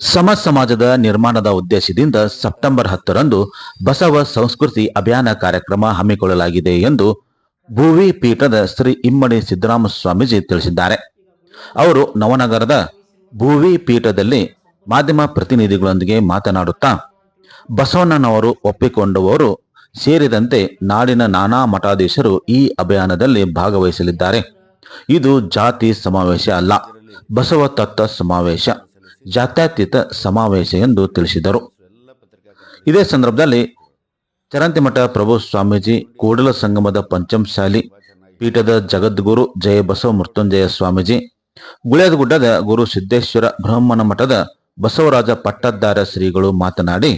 ಸಮ ಸಮಾಜದ ನಿರ್ಮಾಣದ ಉದ್ದೇಶದಿಂದ ಸೆಪ್ಟೆಂಬರ್ ಹತ್ತರಂದು ಬಸವ ಸಂಸ್ಕೃತಿ ಅಭಿಯಾನ ಕಾರ್ಯಕ್ರಮ ಹಮ್ಮಿಕೊಳ್ಳಲಾಗಿದೆ ಎಂದು ಭೂವಿ ಪೀಠದ ಶ್ರೀ ಇಮ್ಮಡಿ ಸಿದ್ದರಾಮ ಸ್ವಾಮೀಜಿ ತಿಳಿಸಿದ್ದಾರೆ. ಅವರು ನವನಗರದ ಭೂವಿ ಪೀಠದಲ್ಲಿ ಮಾಧ್ಯಮ ಪ್ರತಿನಿಧಿಗಳೊಂದಿಗೆ ಮಾತನಾಡುತ್ತಾ, ಬಸವಣ್ಣನವರು ಒಪ್ಪಿಕೊಂಡವರು ಸೇರಿದಂತೆ ನಾಡಿನ ನಾನಾ ಮಠಾಧೀಶರು ಈ ಅಭಿಯಾನದಲ್ಲಿ ಭಾಗವಹಿಸಲಿದ್ದಾರೆ. ಇದು ಜಾತಿ ಸಮಾವೇಶ ಅಲ್ಲ, ಬಸವ ತತ್ವ ಸಮಾವೇಶ. ಜಾತ್ಯತೀತ ಸಮಾವೇಶ ಎಂದು ತಿಳಿಸಿದರು. ಇದೇ ಸಂದರ್ಭದಲ್ಲಿ ಚರಂತಿಮಠ ಪ್ರಭು ಸ್ವಾಮೀಜಿ, ಕೂಡಲ ಸಂಗಮದ ಪಂಚಮಶಾಲಿ ಪೀಠದ ಜಗದ್ಗುರು ಜಯ ಬಸವ ಮೃತ್ಯುಂಜಯ ಸ್ವಾಮೀಜಿ ಗುಳೇದಗುಡ್ಡದ ಗುರು ಸಿದ್ದೇಶ್ವರ ಬ್ರಹ್ಮನ ಮಠದ ಬಸವರಾಜ ಪಟ್ಟದ್ದಾರ ಶ್ರೀಗಳು ಮಾತನಾಡಿ,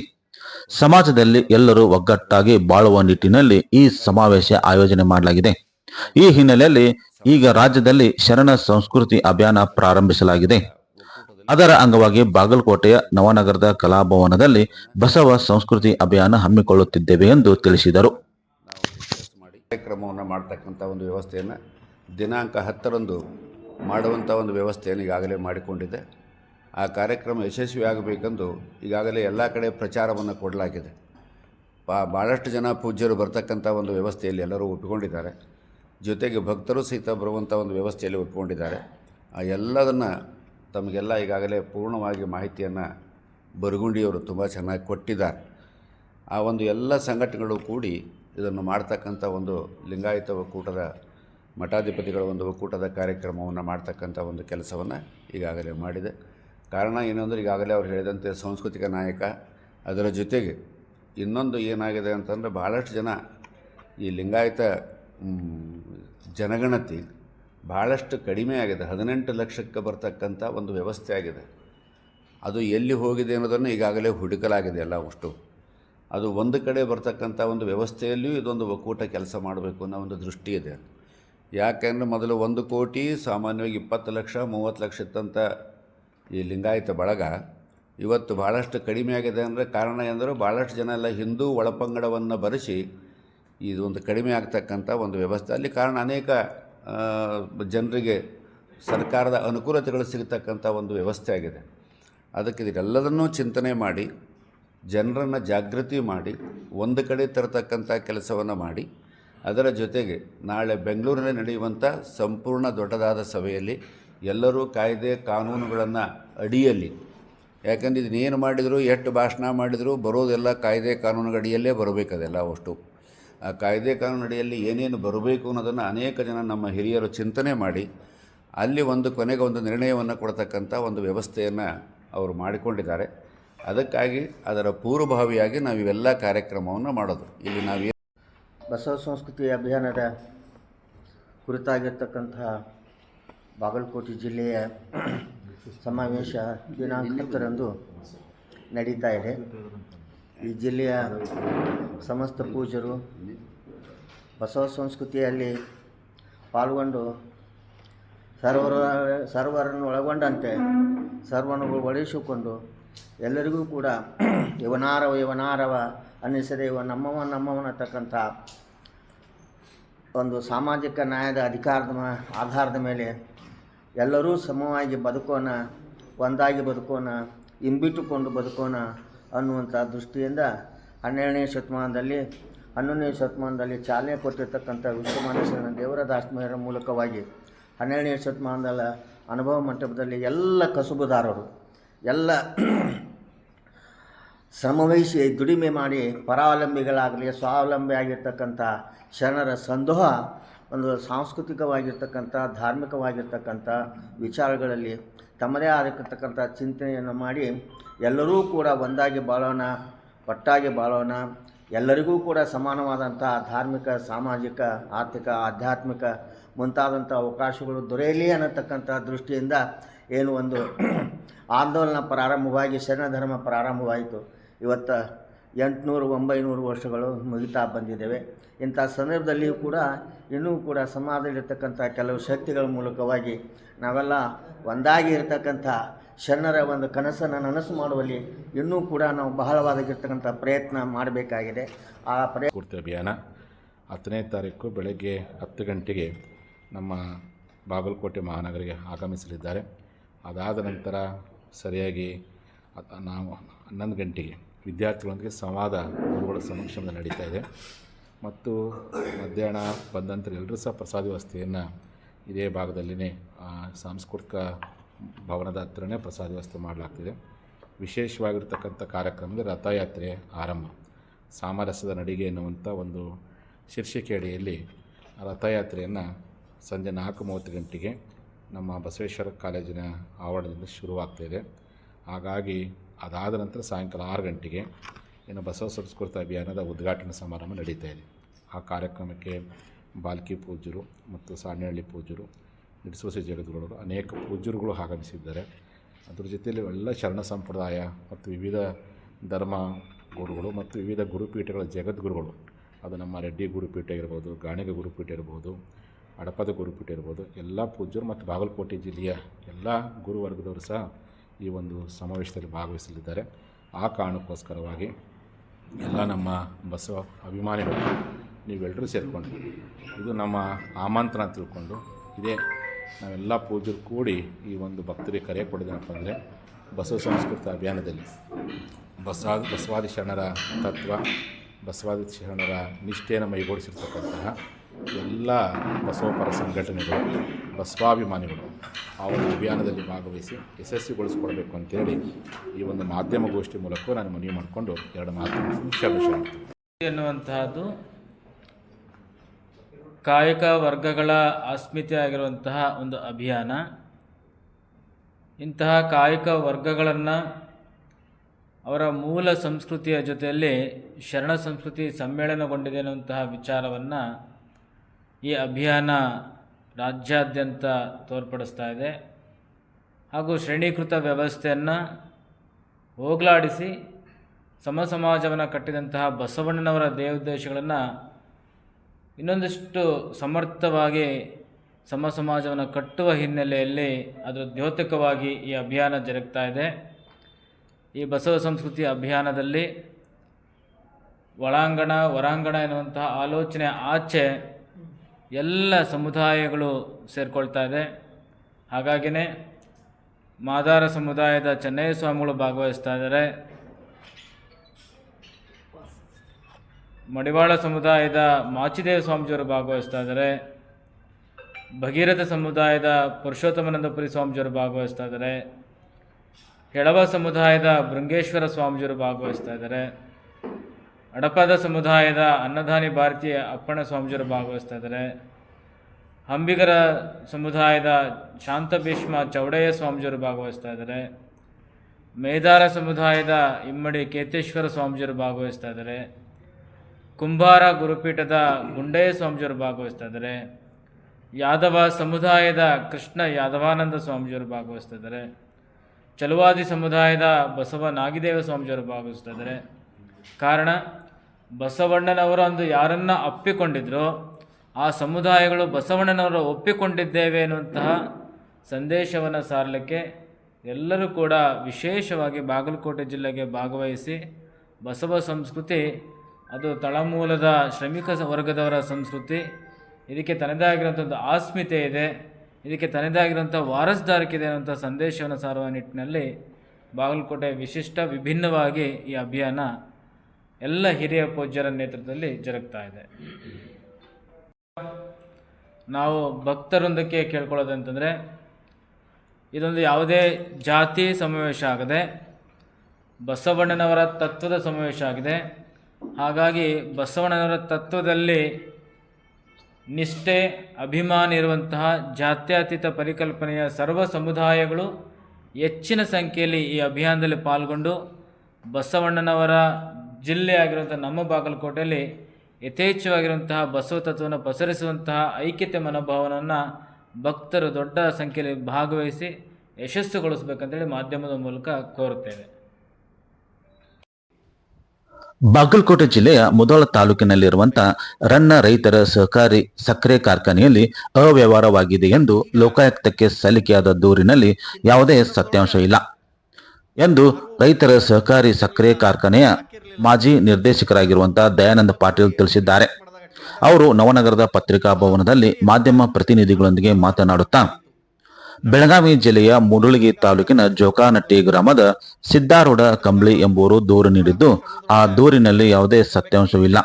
ಸಮಾಜದಲ್ಲಿ ಎಲ್ಲರೂ ಒಗ್ಗಟ್ಟಾಗಿ ಬಾಳುವ ನಿಟ್ಟಿನಲ್ಲಿ ಈ ಸಮಾವೇಶ ಆಯೋಜನೆ ಮಾಡಲಾಗಿದೆ. ಈ ಹಿನ್ನೆಲೆಯಲ್ಲಿ ಈಗ ರಾಜ್ಯದಲ್ಲಿ ಶರಣ ಸಂಸ್ಕೃತಿ ಅಭಿಯಾನ ಪ್ರಾರಂಭಿಸಲಾಗಿದೆ. ಅದರ ಅಂಗವಾಗಿ ಬಾಗಲಕೋಟೆಯ ನವನಗರದ ಕಲಾಭವನದಲ್ಲಿ ಬಸವ ಸಂಸ್ಕೃತಿ ಅಭಿಯಾನ ಹಮ್ಮಿಕೊಳ್ಳುತ್ತಿದ್ದೇವೆ ಎಂದು ತಿಳಿಸಿದರು. ಕಾರ್ಯಕ್ರಮವನ್ನು ಮಾಡ್ತಕ್ಕಂಥ ಒಂದು ವ್ಯವಸ್ಥೆಯನ್ನು ದಿನಾಂಕ ಹತ್ತರಂದು ಮಾಡುವಂಥ ಒಂದು ವ್ಯವಸ್ಥೆಯನ್ನು ಈಗಾಗಲೇ ಮಾಡಿಕೊಂಡಿದೆ. ಆ ಕಾರ್ಯಕ್ರಮ ಯಶಸ್ವಿಯಾಗಬೇಕೆಂದು ಈಗಾಗಲೇ ಎಲ್ಲ ಕಡೆ ಪ್ರಚಾರವನ್ನು ಕೊಡಲಾಗಿದೆ. ಬಾ ಭಾಳಷ್ಟು ಜನ ಪೂಜ್ಯರು ಬರ್ತಕ್ಕಂಥ ಒಂದು ವ್ಯವಸ್ಥೆಯಲ್ಲಿ ಎಲ್ಲರೂ ಒಪ್ಪಿಕೊಂಡಿದ್ದಾರೆ. ಜೊತೆಗೆ ಭಕ್ತರು ಸಹಿತ ಬರುವಂಥ ಒಂದು ವ್ಯವಸ್ಥೆಯಲ್ಲಿ ಒಪ್ಪಿಕೊಂಡಿದ್ದಾರೆ. ಆ ಎಲ್ಲದನ್ನು ತಮಗೆಲ್ಲ ಈಗಾಗಲೇ ಪೂರ್ಣವಾಗಿ ಮಾಹಿತಿಯನ್ನು ಬರಗುಂಡಿಯವರು ತುಂಬ ಚೆನ್ನಾಗಿ ಕೊಟ್ಟಿದ್ದಾರೆ. ಆ ಒಂದು ಎಲ್ಲ ಸಂಘಟನೆಗಳು ಕೂಡಿ ಇದನ್ನು ಮಾಡ್ತಕ್ಕಂಥ ಒಂದು ಲಿಂಗಾಯತ ಒಕ್ಕೂಟದ ಮಠಾಧಿಪತಿಗಳ ಒಂದು ಒಕ್ಕೂಟದ ಕಾರ್ಯಕ್ರಮವನ್ನು ಮಾಡ್ತಕ್ಕಂಥ ಒಂದು ಕೆಲಸವನ್ನು ಈಗಾಗಲೇ ಮಾಡಿದೆ. ಕಾರಣ ಏನಂದರೆ ಈಗಾಗಲೇ ಅವ್ರು ಹೇಳಿದಂತೆ ಸಾಂಸ್ಕೃತಿಕ ನಾಯಕ, ಅದರ ಜೊತೆಗೆ ಇನ್ನೊಂದು ಏನಾಗಿದೆ ಅಂತಂದರೆ ಭಾಳಷ್ಟು ಜನ ಈ ಲಿಂಗಾಯತ ಜನಗಣತಿ ಭಾಳಷ್ಟು ಕಡಿಮೆ ಆಗಿದೆ. ಹದಿನೆಂಟು ಲಕ್ಷಕ್ಕೆ ಬರ್ತಕ್ಕಂಥ ಒಂದು ವ್ಯವಸ್ಥೆ ಆಗಿದೆ. ಅದು ಎಲ್ಲಿ ಹೋಗಿದೆ ಅನ್ನೋದನ್ನು ಈಗಾಗಲೇ ಹುಡುಕಲಾಗಿದೆ ಎಲ್ಲ ಅಷ್ಟು. ಅದು ಒಂದು ಕಡೆ ಬರ್ತಕ್ಕಂಥ ಒಂದು ವ್ಯವಸ್ಥೆಯಲ್ಲಿಯೂ ಇದೊಂದು ಒಕ್ಕೂಟ ಕೆಲಸ ಮಾಡಬೇಕು ಅನ್ನೋ ಒಂದು ದೃಷ್ಟಿ ಇದೆ. ಯಾಕೆಂದರೆ ಮೊದಲು ಒಂದು ಕೋಟಿ, ಸಾಮಾನ್ಯವಾಗಿ ಇಪ್ಪತ್ತು ಲಕ್ಷ, ಮೂವತ್ತು ಲಕ್ಷ ಇತ್ತಂಥ ಈ ಲಿಂಗಾಯತ ಬಳಗ ಇವತ್ತು ಭಾಳಷ್ಟು ಕಡಿಮೆ ಆಗಿದೆ ಅಂದರೆ ಕಾರಣ ಎಂದರೆ ಭಾಳಷ್ಟು ಜನ ಎಲ್ಲ ಹಿಂದೂ ಒಳಪಂಗಡವನ್ನು ಬರೆಸಿ ಇದೊಂದು ಕಡಿಮೆ ಆಗ್ತಕ್ಕಂಥ ಒಂದು ವ್ಯವಸ್ಥೆ. ಅಲ್ಲಿ ಕಾರಣ ಅನೇಕ ಜನರಿಗೆ ಸರ್ಕಾರದ ಅನುಕೂಲತೆಗಳು ಸಿಗತಕ್ಕಂಥ ಒಂದು ವ್ಯವಸ್ಥೆ ಆಗಿದೆ. ಅದಕ್ಕೆ ಇದೆಲ್ಲದನ್ನೂ ಚಿಂತನೆ ಮಾಡಿ, ಜನರನ್ನು ಜಾಗೃತಿ ಮಾಡಿ, ಒಂದು ಕಡೆ ತರತಕ್ಕಂಥ ಕೆಲಸವನ್ನು ಮಾಡಿ, ಅದರ ಜೊತೆಗೆ ನಾಳೆ ಬೆಂಗಳೂರಿನಲ್ಲಿ ನಡೆಯುವಂಥ ಸಂಪೂರ್ಣ ದೊಡ್ಡದಾದ ಸಭೆಯಲ್ಲಿ ಎಲ್ಲರೂ ಕಾಯ್ದೆ ಕಾನೂನುಗಳನ್ನು ಅಡಿಯಲ್ಲಿ, ಯಾಕಂದ್ರೆ ಇದನ್ನೇನು ಮಾಡಿದರೂ, ಎಷ್ಟು ಭಾಷಣ ಮಾಡಿದರೂ, ಬರೋದೆಲ್ಲ ಕಾಯ್ದೆ ಕಾನೂನುಗಳ ಅಡಿಯಲ್ಲೇ ಬರಬೇಕದೆಲ್ಲ ಅಷ್ಟು. ಕಾಯ್ದೆ ಕಾನೂನಡಿಯಲ್ಲಿ ಏನೇನು ಬರಬೇಕು ಅನ್ನೋದನ್ನು ಅನೇಕ ಜನ ನಮ್ಮ ಹಿರಿಯರು ಚಿಂತನೆ ಮಾಡಿ ಅಲ್ಲಿ ಒಂದು ಕೊನೆಗೆ ಒಂದು ನಿರ್ಣಯವನ್ನು ಕೊಡ್ತಕ್ಕಂಥ ಒಂದು ವ್ಯವಸ್ಥೆಯನ್ನು ಅವರು ಮಾಡಿಕೊಂಡಿದ್ದಾರೆ. ಅದಕ್ಕಾಗಿ ಅದರ ಪೂರ್ವಭಾವಿಯಾಗಿ ನಾವು ಇವೆಲ್ಲ ಕಾರ್ಯಕ್ರಮವನ್ನು ಮಾಡೋದು. ಇಲ್ಲಿ ನಾವು ಬಸವ ಸಂಸ್ಕೃತಿ ಅಭಿಯಾನದ ಕುರಿತಾಗಿರ್ತಕ್ಕಂತಹ ಬಾಗಲಕೋಟೆ ಜಿಲ್ಲೆಯ ಸಮಾವೇಶ ದಿನಾಂಕ ಹತ್ತರಂದು ನಡೀತಾ ಇದೆ. ಈ ಜಿಲ್ಲೆಯ ಸಮಸ್ತ ಪೂಜರು ಬಸವ ಸಂಸ್ಕೃತಿಯಲ್ಲಿ ಪಾಲ್ಗೊಂಡು ಸರ್ವರ ಸರ್ವರನ್ನು ಒಳಗೊಂಡಂತೆ ಸರ್ವನು ಒಳಿಸಿಕೊಂಡು ಎಲ್ಲರಿಗೂ ಕೂಡ ಇವನಾರವ ಇವನಾರವ ಅನ್ನಿಸದೆ ಇವ ನಮ್ಮವ ನಮ್ಮವ ಅನ್ನತಕ್ಕಂಥ ಒಂದು ಸಾಮಾಜಿಕ ನ್ಯಾಯದ ಅಧಿಕಾರದ ಆಧಾರದ ಮೇಲೆ ಎಲ್ಲರೂ ಸಮವಾಗಿ ಬದುಕೋಣ, ಒಂದಾಗಿ ಬದುಕೋಣ ಇಂಬಿಟ್ಟುಕೊಂಡು ಬದುಕೋಣ ಅನ್ನುವಂಥ ದೃಷ್ಟಿಯಿಂದ ಹನ್ನೆರಡನೇ ಶತಮಾನದಲ್ಲಿ, ಹನ್ನೊಂದನೇ ಶತಮಾನದಲ್ಲಿ ಚಾಲನೆ ಕೊಟ್ಟಿರ್ತಕ್ಕಂಥ ವಿಶ್ವಮಾನೇಶ್ವರನ ದೇವರ ದಾಸ್ಮಯರ ಮೂಲಕವಾಗಿ ಹನ್ನೆರಡನೇ ಶತಮಾನದ ಅನುಭವ ಮಂಟಪದಲ್ಲಿ ಎಲ್ಲ ಕಸುಬುದಾರರು, ಎಲ್ಲ ಶ್ರಮವಹಿಸಿ ದುಡಿಮೆ ಮಾಡಿ ಪರಾವಲಂಬಿಗಳಾಗಲಿ, ಸ್ವಾವಲಂಬಿ ಆಗಿರ್ತಕ್ಕಂಥ ಶರಣರ ಸಂದೋಹ ಒಂದು ಸಾಂಸ್ಕೃತಿಕವಾಗಿರ್ತಕ್ಕಂಥ, ಧಾರ್ಮಿಕವಾಗಿರ್ತಕ್ಕಂಥ ವಿಚಾರಗಳಲ್ಲಿ ತಮ್ಮದೇ ಆಗಿರ್ತಕ್ಕಂಥ ಚಿಂತನೆಯನ್ನು ಮಾಡಿ ಎಲ್ಲರೂ ಕೂಡ ಒಂದಾಗಿ ಬಾಳೋಣ, ಒಟ್ಟಾಗಿ ಬಾಳೋಣ, ಎಲ್ಲರಿಗೂ ಕೂಡ ಸಮಾನವಾದಂಥ ಧಾರ್ಮಿಕ, ಸಾಮಾಜಿಕ, ಆರ್ಥಿಕ, ಆಧ್ಯಾತ್ಮಿಕ ಮುಂತಾದಂಥ ಅವಕಾಶಗಳು ದೊರೆಯಲಿ ಅನ್ನತಕ್ಕಂಥ ದೃಷ್ಟಿಯಿಂದ ಏನು ಒಂದು ಆಂದೋಲನ ಪ್ರಾರಂಭವಾಗಿ ಶರಣ ಧರ್ಮ ಪ್ರಾರಂಭವಾಯಿತು. ಇವತ್ತು ಎಂಟುನೂರು, ಒಂಬೈನೂರು ವರ್ಷಗಳು ಮುಗಿತಾ ಬಂದಿದ್ದೇವೆ. ಇಂಥ ಸಂದರ್ಭದಲ್ಲಿಯೂ ಕೂಡ ಇನ್ನೂ ಕೂಡ ಸಮಾಜದಲ್ಲಿರ್ತಕ್ಕಂಥ ಕೆಲವು ಶಕ್ತಿಗಳ ಮೂಲಕವಾಗಿ ನಾವೆಲ್ಲ ಒಂದಾಗಿ ಇರತಕ್ಕಂಥ ಶರಣರ ಒಂದು ಕನಸನ್ನು ನನಸು ಮಾಡುವಲ್ಲಿ ಇನ್ನೂ ಕೂಡ ನಾವು ಬಹಳವಾಗಿರ್ತಕ್ಕಂಥ ಪ್ರಯತ್ನ ಮಾಡಬೇಕಾಗಿದೆ. ಆ ಪ್ರಯತ್ನ ಸ್ಫೂರ್ತಿ ಅಭಿಯಾನ ಹತ್ತನೇ ತಾರೀಕು ಬೆಳಗ್ಗೆ ಹತ್ತು ಗಂಟೆಗೆ ನಮ್ಮ ಬಾಗಲಕೋಟೆ ಮಹಾನಗರಿಗೆ ಆಗಮಿಸಲಿದ್ದಾರೆ. ಅದಾದ ನಂತರ ಸರಿಯಾಗಿ ನಾವು ಹನ್ನೊಂದು ಗಂಟೆಗೆ ವಿದ್ಯಾರ್ಥಿಗಳೊಂದಿಗೆ ಸಂವಾದ ಗುರುಗಳ ಸಮಕ್ಷಮದಲ್ಲಿ ನಡೀತಾ ಇದೆ. ಮತ್ತು ಮಧ್ಯಾಹ್ನ ಬಂದ ನಂತರ ಎಲ್ಲರೂ ಸಹ ಪ್ರಸಾದ ವ್ಯವಸ್ಥೆಯನ್ನು ಇದೇ ಭಾಗದಲ್ಲಿನೇ ಸಾಂಸ್ಕೃತಿಕ ಭವನದ ಹತ್ರನೇ ಪ್ರಸಾದ ವ್ಯವಸ್ಥೆ ಮಾಡಲಾಗ್ತಿದೆ. ವಿಶೇಷವಾಗಿರ್ತಕ್ಕಂಥ ಕಾರ್ಯಕ್ರಮದ ರಥಯಾತ್ರೆ ಆರಂಭ. ಸಾಮರಸ್ಯದ ನಡಿಗೆ ಎನ್ನುವಂಥ ಒಂದು ಶೀರ್ಷಿಕೆ ಅಡಿಯಲ್ಲಿ ರಥಯಾತ್ರೆಯನ್ನು ಸಂಜೆ ನಾಲ್ಕು ಮೂವತ್ತು ಗಂಟೆಗೆ ನಮ್ಮ ಬಸವೇಶ್ವರ ಕಾಲೇಜಿನ ಆವರಣದಿಂದ ಶುರುವಾಗ್ತಾಯಿದೆ ಹಾಗಾಗಿ ಅದಾದ ನಂತರ ಸಾಯಂಕಾಲ ಆರು ಗಂಟೆಗೆ ಇನ್ನು ಬಸವ ಸಂಸ್ಕೃತ ಅಭಿಯಾನದ ಉದ್ಘಾಟನಾ ಸಮಾರಂಭ ನಡೀತಾ ಇದೆ. ಆ ಕಾರ್ಯಕ್ರಮಕ್ಕೆ ಬಾಲ್ಕಿ ಪೂಜ್ಯರು ಮತ್ತು ಸಾಣೆಹಳ್ಳಿ ಪೂಜ್ಯರು ನಿಡಿಸೋಸಿ ಜಗದ್ಗುರುಗಳು ಅನೇಕ ಪೂಜ್ಯರುಗಳು ಆಗಮಿಸಿದ್ದಾರೆ. ಅದ್ರ ಜೊತೆಯಲ್ಲಿ ಎಲ್ಲ ಶರಣ ಸಂಪ್ರದಾಯ ಮತ್ತು ವಿವಿಧ ಧರ್ಮ ಗುರುಗಳು ಮತ್ತು ವಿವಿಧ ಗುರುಪೀಠಗಳ ಜಗದ್ಗುರುಗಳು, ಅದು ನಮ್ಮ ರೆಡ್ಡಿ ಗುರುಪೀಠ ಇರ್ಬೋದು, ಗಾಣಿಗ ಗುರುಪೀಠ ಇರ್ಬೋದು ಹಡಪದ ಗುರುಪೀಠ ಇರ್ಬೋದು, ಎಲ್ಲ ಪೂಜ್ಯರು ಮತ್ತು ಬಾಗಲಕೋಟೆ ಜಿಲ್ಲೆಯ ಎಲ್ಲ ಗುರುವರ್ಗದವರು ಸಹ ಈ ಒಂದು ಸಮಾವೇಶದಲ್ಲಿ ಭಾಗವಹಿಸಲಿದ್ದಾರೆ. ಆ ಕಾರಣಕ್ಕೋಸ್ಕರವಾಗಿ ಎಲ್ಲ ನಮ್ಮ ಬಸವ ಅಭಿಮಾನಿಗಳು ನೀವೆಲ್ಲರೂ ಸೇರಿಕೊಂಡು ಇದು ನಮ್ಮ ಆಮಂತ್ರಣ ತಿಳ್ಕೊಂಡು ಇದೇ ನಾವೆಲ್ಲ ಪೂಜರು ಕೂಡಿ ಈ ಒಂದು ಭಕ್ತರಿಗೆ ಕರೆ ಕೊಡಿದೇನಪ್ಪ ಅಂದರೆ ಬಸವ ಸಂಸ್ಕೃತ ಅಭಿಯಾನದಲ್ಲಿ ಬಸವ ಬಸವಾದಿ ಶರಣರ ತತ್ವ, ಬಸವಾದಿ ಶರಣರ ನಿಷ್ಠೆಯನ್ನು ಮೈಗೂಡಿಸಿರ್ತಕ್ಕಂತಹ ಎಲ್ಲ ಬಸವಪರ ಸಂಘಟನೆಗಳು ಬಸವಾಭಿಮಾನಿಗಳು ಆ ಒಂದು ಅಭಿಯಾನದಲ್ಲಿ ಭಾಗವಹಿಸಿ ಯಶಸ್ವಿಗೊಳಿಸ್ಕೊಳ್ಬೇಕು ಅಂತೇಳಿ ಈ ಒಂದು ಮಾಧ್ಯಮ ಗೋಷ್ಠಿ ಮೂಲಕ ನಾನು ಮನವಿ ಮಾಡಿಕೊಂಡು ಎರಡು ಮಾತು ಎನ್ನುವಂತಹದ್ದು ಕಾಯಕ ವರ್ಗಗಳ ಅಸ್ಮಿತೆ ಆಗಿರುವಂತಹ ಒಂದು ಅಭಿಯಾನ. ಇಂತಹ ಕಾಯಕ ವರ್ಗಗಳನ್ನು ಅವರ ಮೂಲ ಸಂಸ್ಕೃತಿಯ ಜೊತೆಯಲ್ಲಿ ಶರಣ ಸಂಸ್ಕೃತಿ ಸಮ್ಮೇಳನಗೊಂಡಿದೆ ಅನ್ನುವಂತಹ ವಿಚಾರವನ್ನು ಈ ಅಭಿಯಾನ ರಾಜ್ಯಾದ್ಯಂತ ತೋರ್ಪಡಿಸ್ತಾ ಇದೆ. ಹಾಗೂ ಶ್ರೇಣೀಕೃತ ವ್ಯವಸ್ಥೆಯನ್ನು ಹೋಗಲಾಡಿಸಿ ಸಮ ಸಮಾಜವನ್ನು ಕಟ್ಟಿದಂತಹ ಬಸವಣ್ಣನವರ ದೇವೋದ್ದೇಶಗಳನ್ನು ಇನ್ನೊಂದಿಷ್ಟು ಸಮರ್ಥವಾಗಿ ಸಮ ಸಮಾಜವನ್ನು ಕಟ್ಟುವ ಹಿನ್ನೆಲೆಯಲ್ಲಿ ಅದರ ದ್ಯೋತಕವಾಗಿ ಈ ಅಭಿಯಾನ ಜರುಗ್ತಾ ಇದೆ. ಈ ಬಸವ ಸಂಸ್ಕೃತಿ ಅಭಿಯಾನದಲ್ಲಿ ಒಳಾಂಗಣ, ಹೊರಾಂಗಣ ಎನ್ನುವಂತಹ ಆಲೋಚನೆ ಆಚೆ ಎಲ್ಲ ಸಮುದಾಯಗಳು ಸೇರಿಕೊಳ್ತಾ ಇದೆ. ಹಾಗಾಗಿನೇ ಮಾದಾರ ಸಮುದಾಯದ ಚೆನ್ನೈ ಸ್ವಾಮಿಗಳು ಭಾಗವಹಿಸ್ತಾ ಇದ್ದಾರೆ. ಮಡಿವಾಳ ಸಮುದಾಯದ ಮಾಚಿದೇವ ಸ್ವಾಮೀಜಿಯವರು ಭಾಗವಹಿಸ್ತಾ ಇದ್ದಾರೆ. ಭಗೀರಥ ಸಮುದಾಯದ ಪುರುಷೋತ್ತಮನಂದಪುರಿ ಸ್ವಾಮೀಜಿಯವರು ಭಾಗವಹಿಸ್ತಾ ಇದ್ದಾರೆ. ಹೆಳವ ಸಮುದಾಯದ ಬೃಂಗೇಶ್ವರ ಸ್ವಾಮೀಜಿಯವರು ಭಾಗವಹಿಸ್ತಾ ಇದ್ದಾರೆ. ಹಡಪದ ಸಮುದಾಯದ ಅನ್ನದಾನಿ ಭಾರತೀಯ ಅಪ್ಪಣ ಸ್ವಾಮೀಜಿಯವರು ಭಾಗವಹಿಸ್ತಾ ಇದ್ದಾರೆ ಅಂಬಿಗರ ಸಮುದಾಯದ ಶಾಂತ ಭೀಷ್ಮ ಚೌಡಯ್ಯ ಸ್ವಾಮೀಜಿಯವರು ಭಾಗವಹಿಸ್ತಾ ಇದ್ದಾರೆ ಮೇದಾರ ಸಮುದಾಯದ ಇಮ್ಮಡಿ ಕೇತೇಶ್ವರ ಸ್ವಾಮೀಜಿಯವರು ಭಾಗವಹಿಸ್ತಾ ಇದ್ದಾರೆ ಕುಂಬಾರ ಗುರುಪೀಠದ ಗುಂಡಯ್ಯ ಸ್ವಾಮೀಜಿಯವರು ಭಾಗವಹಿಸ್ತಾ ಇದ್ದಾರೆ ಯಾದವ ಸಮುದಾಯದ ಕೃಷ್ಣ ಯಾದವಾನಂದ ಸ್ವಾಮೀಜಿಯವರು ಭಾಗವಹಿಸ್ತಾ ಇದ್ದಾರೆ ಚಲುವಾದಿ ಸಮುದಾಯದ ಬಸವ ನಾಗಿದೇವ ಸ್ವಾಮೀಜಿಯವರು ಭಾಗವಹಿಸ್ತಾ ಇದ್ದಾರೆ ಕಾರಣ ಬಸವಣ್ಣನವರು ಅಂದು ಯಾರನ್ನ ಅಪ್ಪಿಕೊಂಡಿದ್ರೋ ಆ ಸಮುದಾಯಗಳು ಬಸವಣ್ಣನವರು ಒಪ್ಪಿಕೊಂಡಿದ್ದೇವೆ ಎನ್ನುವಂತಹ ಸಂದೇಶವನ್ನು ಸಾರಲಿಕ್ಕೆ ಎಲ್ಲರೂ ಕೂಡ ವಿಶೇಷವಾಗಿ ಬಾಗಲಕೋಟೆ ಜಿಲ್ಲೆಗೆ ಭಾಗವಹಿಸಿ ಬಸವ ಸಂಸ್ಕೃತಿ, ಅದು ತಳಮೂಲದ ಶ್ರಮಿಕ ವರ್ಗದವರ ಸಂಸ್ಕೃತಿ, ಇದಕ್ಕೆ ತನ್ನದೇ ಆಗಿರುವಂಥ ಒಂದು ಆಸ್ಮಿತೆ ಇದೆ, ಇದಕ್ಕೆ ತನ್ನದೇ ವಾರಸ್ದಾರಿಕೆ ಇದೆ ಅನ್ನುವಂಥ ಸಂದೇಶವನ್ನು ಸಾರುವ ನಿಟ್ಟಿನಲ್ಲಿ ಬಾಗಲಕೋಟೆ ವಿಶಿಷ್ಟ ವಿಭಿನ್ನವಾಗಿ ಈ ಅಭಿಯಾನ ಎಲ್ಲ ಹಿರಿಯ ಪೂಜ್ಯರ ನೇತೃತ್ವದಲ್ಲಿ ಜರುಗ್ತಾ ಇದೆ. ನಾವು ಭಕ್ತರೊಂದಕ್ಕೆ ಕೇಳ್ಕೊಳ್ಳೋದಂತಂದರೆ, ಇದೊಂದು ಯಾವುದೇ ಜಾತಿ ಸಮಾವೇಶ ಆಗದೆ, ಬಸವಣ್ಣನವರ ತತ್ವದ ಸಮಾವೇಶ ಆಗಿದೆ. ಹಾಗಾಗಿ ಬಸವಣ್ಣನವರ ತತ್ವದಲ್ಲಿ ನಿಷ್ಠೆ, ಅಭಿಮಾನ ಇರುವಂತಹ ಜಾತ್ಯತೀತ ಪರಿಕಲ್ಪನೆಯ ಸರ್ವ ಸಮುದಾಯಗಳು ಹೆಚ್ಚಿನ ಸಂಖ್ಯೆಯಲ್ಲಿ ಈ ಅಭಿಯಾನದಲ್ಲಿ ಪಾಲ್ಗೊಂಡು ಬಸವಣ್ಣನವರ ಜಿಲ್ಲೆ ಆಗಿರುವಂಥ ನಮ್ಮ ಬಾಗಲಕೋಟೆಯಲ್ಲಿ ಯಥೇಚ್ಛವಾಗಿರುವಂತಹ ಬಸವ ತತ್ವವನ್ನು ಪಸರಿಸುವಂತಹ ಐಕ್ಯತೆ ಮನೋಭಾವನನ್ನು ಭಕ್ತರು ದೊಡ್ಡ ಸಂಖ್ಯೆಯಲ್ಲಿ ಭಾಗವಹಿಸಿ ಯಶಸ್ಸುಗೊಳಿಸಬೇಕಂತೇಳಿ ಮಾಧ್ಯಮದ ಮೂಲಕ ಕೋರುತ್ತೇವೆ. ಬಾಗಲಕೋಟೆ ಜಿಲ್ಲೆಯ ಮುದೋಳ ತಾಲೂಕಿನಲ್ಲಿರುವಂತಹ ರನ್ನ ರೈತರ ಸಹಕಾರಿ ಸಕ್ಕರೆ ಕಾರ್ಖಾನೆಯಲ್ಲಿ ಅವ್ಯವಹಾರವಾಗಿದೆ ಎಂದು ಲೋಕಾಯುಕ್ತಕ್ಕೆ ಸಲ್ಲಿಕೆಯಾದ ದೂರಿನಲ್ಲಿ ಯಾವುದೇ ಸತ್ಯಾಂಶ ಇಲ್ಲ. ಎಂದು ರೈತರ ಸಹಕಾರಿ ಸಕ್ಕರೆ ಕಾರ್ಖಾನೆಯ ಮಾಜಿ ನಿರ್ದೇಶಕರಾಗಿರುವಂತಹ ದಯಾನಂದ ಪಾಟೀಲ್ ತಿಳಿಸಿದ್ದಾರೆ. ಅವರು ನವನಗರದ ಪತ್ರಿಕಾ ಭವನದಲ್ಲಿ ಮಾಧ್ಯಮ ಪ್ರತಿನಿಧಿಗಳೊಂದಿಗೆ ಮಾತನಾಡುತ್ತಾ, ಬೆಳಗಾವಿ ಜಿಲ್ಲೆಯ ಮುರುಳಗಿ ತಾಲೂಕಿನ ಜೋಕಾನಟ್ಟಿ ಗ್ರಾಮದ ಸಿದ್ದಾರೂಢ ಕಂಬಳಿ ಎಂಬುವರು ದೂರು ನೀಡಿದ್ದು, ಆ ದೂರಿನಲ್ಲಿ ಯಾವುದೇ ಸತ್ಯಾಂಶವಿಲ್ಲ.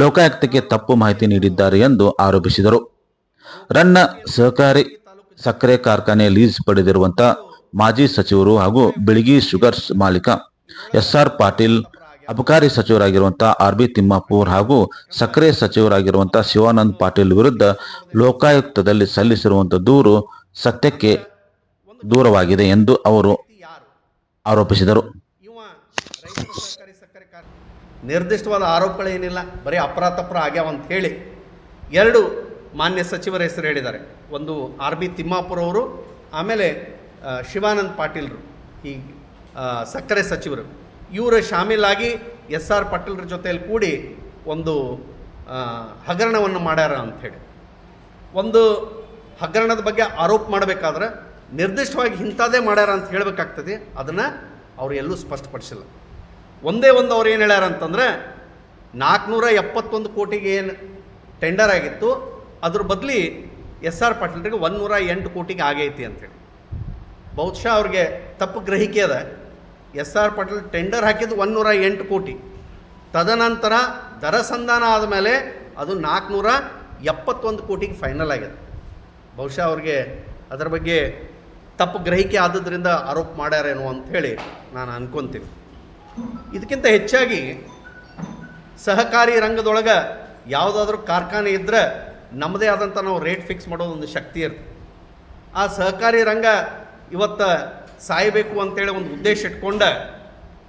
ಲೋಕಾಯುಕ್ತಕ್ಕೆ ತಪ್ಪು ಮಾಹಿತಿ ನೀಡಿದ್ದಾರೆ ಎಂದು ಆರೋಪಿಸಿದರು. ರನ್ನ ಸಹಕಾರಿ ಸಕ್ಕರೆ ಕಾರ್ಖಾನೆ ಲೀಸ್ ಪಡೆದಿರುವಂತ ಮಾಜಿ ಸಚಿವರು ಹಾಗೂ ಬಿಳಗಿ ಶುಗರ್ಸ್ ಮಾಲೀಕ ಎಸ್ಆರ್ ಪಾಟೀಲ್ ಅಬಕಾರಿ ಸಚಿವರಾಗಿರುವಂತಹ ಆರ್ ಬಿ ತಿಮ್ಮಾಪುರ್ ಹಾಗೂ ಸಕ್ಕರೆ ಸಚಿವರಾಗಿರುವಂತಹ ಶಿವಾನಂದ್ ಪಾಟೀಲ್ ವಿರುದ್ಧ ಲೋಕಾಯುಕ್ತದಲ್ಲಿ ಸಲ್ಲಿಸಿರುವಂತಹ ದೂರು ಸತ್ಯಕ್ಕೆ ದೂರವಾಗಿದೆ ಎಂದು ಅವರು ಆರೋಪಿಸಿದರು. ನಿರ್ದಿಷ್ಟವಾದ ಆರೋಪಗಳೇನಿಲ್ಲ ಬರೀ ಅಪರಾಧಪರ ಆಗ್ಯಾವ ಅಂತ ಹೇಳಿ ಎರಡು ಮಾನ್ಯ ಸಚಿವರ ಹೆಸರು ಹೇಳಿದ್ದಾರೆ. ಒಂದು ಆರ್ ಬಿ ತಿಮ್ಮಾಪುರ ಅವರು ಆಮೇಲೆ ಶಿವಾನಂದ್ ಪಾಟೀಲ್ರು, ಈ ಸಕ್ಕರೆ ಸಚಿವರು, ಇವರು ಶಾಮೀಲಾಗಿ ಎಸ್ ಆರ್ ಪಾಟೀಲ್ರ ಜೊತೆಯಲ್ಲಿ ಕೂಡಿ ಒಂದು ಹಗರಣವನ್ನು ಮಾಡ್ಯಾರ ಅಂಥೇಳಿ ಒಂದು ಹಗರಣದ ಬಗ್ಗೆ ಆರೋಪ ಮಾಡಬೇಕಾದ್ರೆ ನಿರ್ದಿಷ್ಟವಾಗಿ ಇಂಥದ್ದೇ ಮಾಡ್ಯಾರ ಅಂತ ಹೇಳಬೇಕಾಗ್ತದೆ. ಅದನ್ನು ಅವರು ಎಲ್ಲೂ ಸ್ಪಷ್ಟಪಡಿಸಿಲ್ಲ. ಒಂದೇ ಒಂದು ಅವ್ರು ಏನು ಹೇಳ್ಯಾರ ಅಂತಂದ್ರೆ ನಾಲ್ಕುನೂರ ಎಪ್ಪತ್ತೊಂದು ಕೋಟಿಗೆ ಏನು ಟೆಂಡರ್ ಆಗಿತ್ತು, ಅದ್ರ ಬದಲಿ ಎಸ್ ಆರ್ ಪಾಟೀಲ್ರಿಗೆ ಒಂದುನೂರ ಎಂಟು ಕೋಟಿಗೆ ಆಗೈತಿ ಅಂತೇಳಿ ಬಹುಶಃ ಅವ್ರಿಗೆ ತಪ್ಪು ಗ್ರಹಿಕೆ ಅದ. ಎಸ್ ಆರ್ ಪಟೇಲ್ ಟೆಂಡರ್ ಹಾಕಿದ್ದು ಒಂದೂರ ಎಂಟು ಕೋಟಿ. ತದನಂತರ ದರ ಸಂಧಾನ ಆದಮೇಲೆ ಅದು ನಾಲ್ಕುನೂರ ಎಪ್ಪತ್ತೊಂದು ಕೋಟಿಗೆ ಫೈನಲ್ ಆಗಿದೆ. ಬಹುಶಃ ಅವ್ರಿಗೆ ಅದರ ಬಗ್ಗೆ ತಪ್ಪು ಗ್ರಹಿಕೆ ಆದದ್ರಿಂದ ಆರೋಪ ಮಾಡ್ಯಾರೇನೋ ಅಂಥೇಳಿ ನಾನು ಅನ್ಕೊಂತೀನಿ. ಇದಕ್ಕಿಂತ ಹೆಚ್ಚಾಗಿ ಸಹಕಾರಿ ರಂಗದೊಳಗೆ ಯಾವುದಾದ್ರೂ ಕಾರ್ಖಾನೆ ಇದ್ದರೆ ನಮ್ಮದೇ ಆದಂಥ ನಾವು ರೇಟ್ ಫಿಕ್ಸ್ ಮಾಡೋದೊಂದು ಶಕ್ತಿ ಇರ್ತದೆ. ಆ ಸಹಕಾರಿ ರಂಗ ಇವತ್ತು ಸಾಯಬೇಕು ಅಂತೇಳಿ ಒಂದು ಉದ್ದೇಶ ಇಟ್ಕೊಂಡ,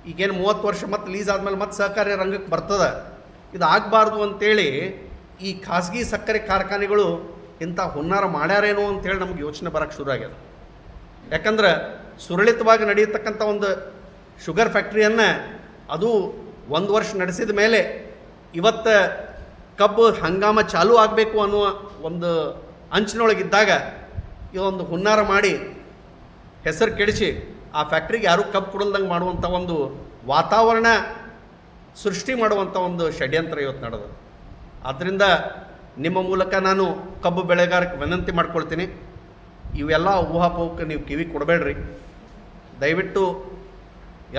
ಈಗೇನು ಮೂವತ್ತು ವರ್ಷ ಮತ್ತೆ ಲೀಸ್ ಆದಮೇಲೆ ಮತ್ತೆ ಸಹಕಾರಿ ರಂಗಕ್ಕೆ ಬರ್ತದೆ? ಇದು ಆಗಬಾರ್ದು ಅಂತೇಳಿ ಈ ಖಾಸಗಿ ಸಕ್ಕರೆ ಕಾರ್ಖಾನೆಗಳು ಇಂಥ ಹುನ್ನಾರ ಮಾಡ್ಯಾರೇನೋ ಅಂತೇಳಿ ನಮ್ಗೆ ಯೋಚನೆ ಬರೋಕ್ಕೆ ಶುರು ಆಗ್ಯದ. ಯಾಕಂದ್ರೆ ಸುರಳಿತವಾಗಿ ನಡೆಯತಕ್ಕಂಥ ಒಂದು ಶುಗರ್ ಫ್ಯಾಕ್ಟ್ರಿಯನ್ನು ಅದು ಒಂದು ವರ್ಷ ನಡೆಸಿದ ಮೇಲೆ ಇವತ್ತು ಕಬ್ಬು ಹಂಗಾಮ ಚಾಲೂ ಆಗಬೇಕು ಅನ್ನುವ ಒಂದು ಅಂಚಿನೊಳಗಿದ್ದಾಗ ಇದೊಂದು ಹುನ್ನಾರ ಮಾಡಿ ಹೆಸರು ಕೆಡಿಸಿ ಆ ಫ್ಯಾಕ್ಟ್ರಿಗೆ ಯಾರೂ ಕಬ್ಬು ಕೊಡಲ್ದಂಗೆ ಮಾಡುವಂಥ ಒಂದು ವಾತಾವರಣ ಸೃಷ್ಟಿ ಮಾಡುವಂಥ ಒಂದು ಷಡ್ಯಂತ್ರ ಇವತ್ತು ನಡೆದು. ಆದ್ದರಿಂದ ನಿಮ್ಮ ಮೂಲಕ ನಾನು ಕಬ್ಬು ಬೆಳೆಗಾರಕ್ಕೆ ವಿನಂತಿ ಮಾಡ್ಕೊಳ್ತೀನಿ. ಇವೆಲ್ಲ ಊಹಾಪೋಹಕ್ಕೆ ನೀವು ಕಿವಿ ಕೊಡಬೇಡ್ರಿ. ದಯವಿಟ್ಟು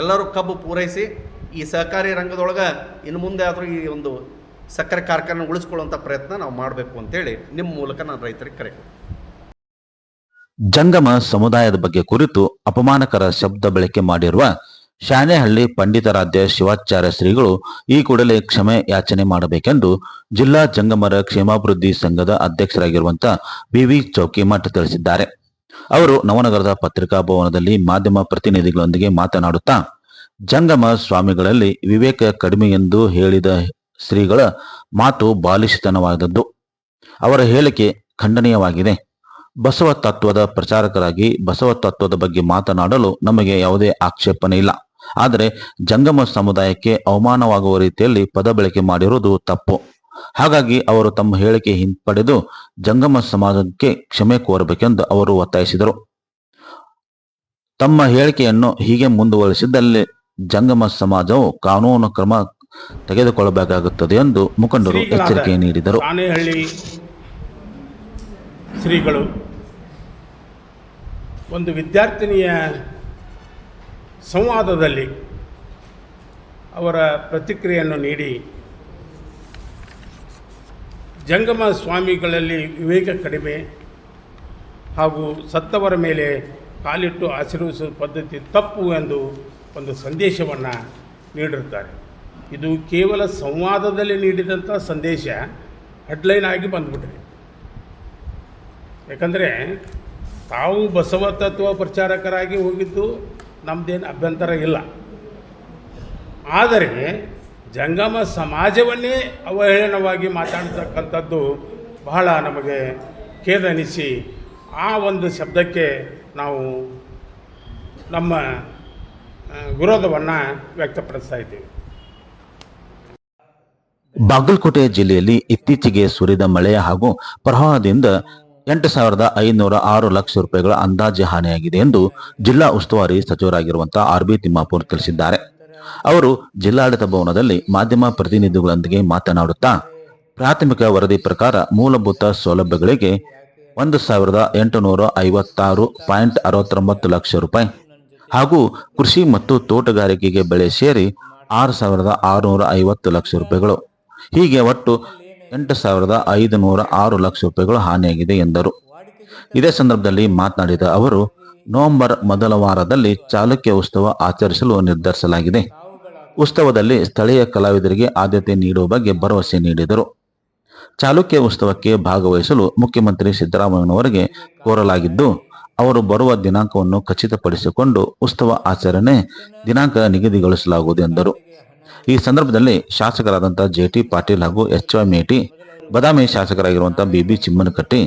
ಎಲ್ಲರೂ ಕಬ್ಬು ಪೂರೈಸಿ, ಈ ಸಹಕಾರಿ ರಂಗದೊಳಗೆ ಇನ್ನು ಮುಂದೆ ಆದರೂ ಈ ಒಂದು ಸಕ್ಕರೆ ಕಾರ್ಖಾನೆ ಉಳಿಸ್ಕೊಳ್ಳುವಂಥ ಪ್ರಯತ್ನ ನಾವು ಮಾಡಬೇಕು ಅಂತೇಳಿ ನಿಮ್ಮ ಮೂಲಕ ನಾನು ರೈತರಿಗೆ ಕರೆ. ಜಂಗಮ ಸಮುದಾಯದ ಬಗ್ಗೆ ಕುರಿತು ಅಪಮಾನಕರ ಶಬ್ದ ಬಳಕೆ ಮಾಡಿರುವ ಶಾನೆಹಳ್ಳಿ ಪಂಡಿತಾರಾಧ್ಯ ಶಿವಾಚಾರ್ಯ ಶ್ರೀಗಳು ಈ ಕೂಡಲೇ ಕ್ಷಮೆ ಯಾಚನೆ ಮಾಡಬೇಕೆಂದು ಜಿಲ್ಲಾ ಜಂಗಮರ ಕ್ಷೇಮಾಭಿವೃದ್ಧಿ ಸಂಘದ ಅಧ್ಯಕ್ಷರಾಗಿರುವಂತ ವಿವಿ ಚೌಕಿಮಠ್ ತಿಳಿಸಿದ್ದಾರೆ. ಅವರು ನವನಗರದ ಪತ್ರಿಕಾ ಭವನದಲ್ಲಿ ಮಾಧ್ಯಮ ಪ್ರತಿನಿಧಿಗಳೊಂದಿಗೆ ಮಾತನಾಡುತ್ತಾ, ಜಂಗಮ ಸ್ವಾಮಿಗಳಲ್ಲಿ ವಿವೇಕ ಕಡಿಮೆ ಎಂದು ಹೇಳಿದ ಶ್ರೀಗಳ ಮಾತು ಬಾಲಿಶತನವಾದದ್ದು. ಅವರ ಹೇಳಿಕೆ ಖಂಡನೀಯವಾಗಿದೆ. ಬಸವ ತತ್ವದ ಪ್ರಚಾರಕರಾಗಿ ಬಸವ ತತ್ವದ ಬಗ್ಗೆ ಮಾತನಾಡಲು ನಮಗೆ ಯಾವುದೇ ಆಕ್ಷೇಪಣೆ ಇಲ್ಲ. ಆದರೆ ಜಂಗಮ ಸಮುದಾಯಕ್ಕೆ ಅವಮಾನವಾಗುವ ರೀತಿಯಲ್ಲಿ ಪದ ಬಳಕೆ ಮಾಡಿರುವುದು ತಪ್ಪು. ಹಾಗಾಗಿ ಅವರು ತಮ್ಮ ಹೇಳಿಕೆ ಹಿಂಪಡೆದು ಜಂಗಮ ಸಮಾಜಕ್ಕೆ ಕ್ಷಮೆ ಕೋರಬೇಕೆಂದು ಅವರು ಒತ್ತಾಯಿಸಿದರು. ತಮ್ಮ ಹೇಳಿಕೆಯನ್ನು ಹೀಗೆ ಮುಂದುವರಿಸಿದಲ್ಲಿ ಜಂಗಮ ಸಮಾಜವು ಕಾನೂನು ಕ್ರಮ ತೆಗೆದುಕೊಳ್ಳಬೇಕಾಗುತ್ತದೆ ಎಂದು ಮುಖಂಡರು ಎಚ್ಚರಿಕೆ ನೀಡಿದರು. ಶ್ರೀಗಳು ಒಂದು ವಿದ್ಯಾರ್ಥಿನಿಯ ಸಂವಾದದಲ್ಲಿ ಅವರ ಪ್ರತಿಕ್ರಿಯೆಯನ್ನು ನೀಡಿ ಜಂಗಮ ಸ್ವಾಮಿಗಳಲ್ಲಿ ವಿವೇಕ ಕಡಿಮೆ ಹಾಗೂ ಸತ್ತವರ ಮೇಲೆ ಕಾಲಿಟ್ಟು ಆಶೀರ್ವಿಸುವ ಪದ್ಧತಿ ತಪ್ಪು ಎಂದು ಒಂದು ಸಂದೇಶವನ್ನು ನೀಡಿರ್ತಾರೆ ಇದು ಕೇವಲ ಸಂವಾದದಲ್ಲಿ ನೀಡಿದಂಥ ಸಂದೇಶ ಹೆಡ್ಲೈನ್ ಆಗಿ ಬಂದ್ಬಿಟ್ರಿ. ಯಾಕಂದರೆ ತಾವು ಬಸವ ತತ್ವ ಪ್ರಚಾರಕರಾಗಿ ಹೋಗಿದ್ದು ನಮ್ಮದೇನು ಅಭ್ಯಂತರ ಇಲ್ಲ. ಆದರೆ ಜಂಗಮ ಸಮಾಜವನ್ನೇ ಅವಹೇಳನವಾಗಿ ಮಾತಾಡ್ತಕ್ಕಂಥದ್ದು ಬಹಳ ನಮಗೆ ಖೇದನಿಸಿ ಆ ಒಂದು ಶಬ್ದಕ್ಕೆ ನಾವು ನಮ್ಮ ವಿರೋಧವನ್ನು ವ್ಯಕ್ತಪಡಿಸ್ತಾ ಇದ್ದೀವಿ. ಬಾಗಲಕೋಟೆ ಜಿಲ್ಲೆಯಲ್ಲಿ ಇತ್ತೀಚೆಗೆ ಸುರಿದ ಮಳೆ ಹಾಗೂ ಪ್ರವಾಹದಿಂದ ಎಂಟು ಸಾವಿರದ ಐನೂರ ಆರು ಲಕ್ಷ ರೂಪಾಯಿಗಳ ಅಂದಾಜು ಹಾನಿಯಾಗಿದೆ ಎಂದು ಜಿಲ್ಲಾ ಉಸ್ತುವಾರಿ ಸಚಿವರಾಗಿರುವಂತಹ ಆರ್ ಬಿ ತಿಮ್ಮಾಪುರ್ ತಿಳಿಸಿದ್ದಾರೆ. ಅವರು ಜಿಲ್ಲಾಡಳಿತ ಭವನದಲ್ಲಿ ಮಾಧ್ಯಮ ಪ್ರತಿನಿಧಿಗಳೊಂದಿಗೆ ಮಾತನಾಡುತ್ತಾ, ಪ್ರಾಥಮಿಕ ವರದಿ ಪ್ರಕಾರ ಮೂಲಭೂತ ಸೌಲಭ್ಯಗಳಿಗೆ ಒಂದು ಸಾವಿರದ ಎಂಟುನೂರ ಐವತ್ತಾರು ಪಾಯಿಂಟ್ ಅರವತ್ತೊಂಬತ್ತು ಲಕ್ಷ ರೂಪಾಯಿ ಹಾಗೂ ಕೃಷಿ ಮತ್ತು ತೋಟಗಾರಿಕೆಗೆ ಬೆಳೆ ಸೇರಿ ಆರು ಸಾವಿರದ ಆರುನೂರ ಐವತ್ತು ಲಕ್ಷ ರೂಪಾಯಿಗಳು. ಹೀಗೆ ಒಟ್ಟು ಎಂಟು ಸಾವಿರದ ಐದು ನೂರ ಆರು ಲಕ್ಷ ರೂಪಾಯಿಗಳು ಹಾನಿಯಾಗಿದೆ ಎಂದರು. ಇದೇ ಸಂದರ್ಭದಲ್ಲಿ ಮಾತನಾಡಿದ ಅವರು, ನವೆಂಬರ್ ಮೊದಲ ವಾರದಲ್ಲಿ ಚಾಲುಕ್ಯ ಉತ್ಸವ ಆಚರಿಸಲು ನಿರ್ಧರಿಸಲಾಗಿದೆ. ಉತ್ಸವದಲ್ಲಿ ಸ್ಥಳೀಯ ಕಲಾವಿದರಿಗೆ ಆದ್ಯತೆ ನೀಡುವ ಬಗ್ಗೆ ಭರವಸೆ ನೀಡಿದರು. ಚಾಲುಕ್ಯ ಉತ್ಸವಕ್ಕೆ ಭಾಗವಹಿಸಲು ಮುಖ್ಯಮಂತ್ರಿ ಸಿದ್ದರಾಮಯ್ಯನವರಿಗೆ ಕೋರಲಾಗಿದ್ದು, ಅವರು ಬರುವ ದಿನಾಂಕವನ್ನು ಖಚಿತಪಡಿಸಿಕೊಂಡು ಉತ್ಸವ ಆಚರಣೆ ದಿನಾಂಕ ನಿಗದಿಗೊಳಿಸಲಾಗುವುದು ಎಂದರು. ಈ ಸಂದರ್ಭದಲ್ಲಿ ಶಾಸಕರಾದಂಥ ಜೆ ಟಿ ಪಾಟೀಲ್ ಹಾಗೂ ಎಚ್ ವೈ ಮೇಟಿ, ಬದಾಮಿ ಶಾಸಕರಾಗಿರುವಂತಹ ಬಿಬಿ ಚಿಮ್ಮನಕಟ್ಟಿ,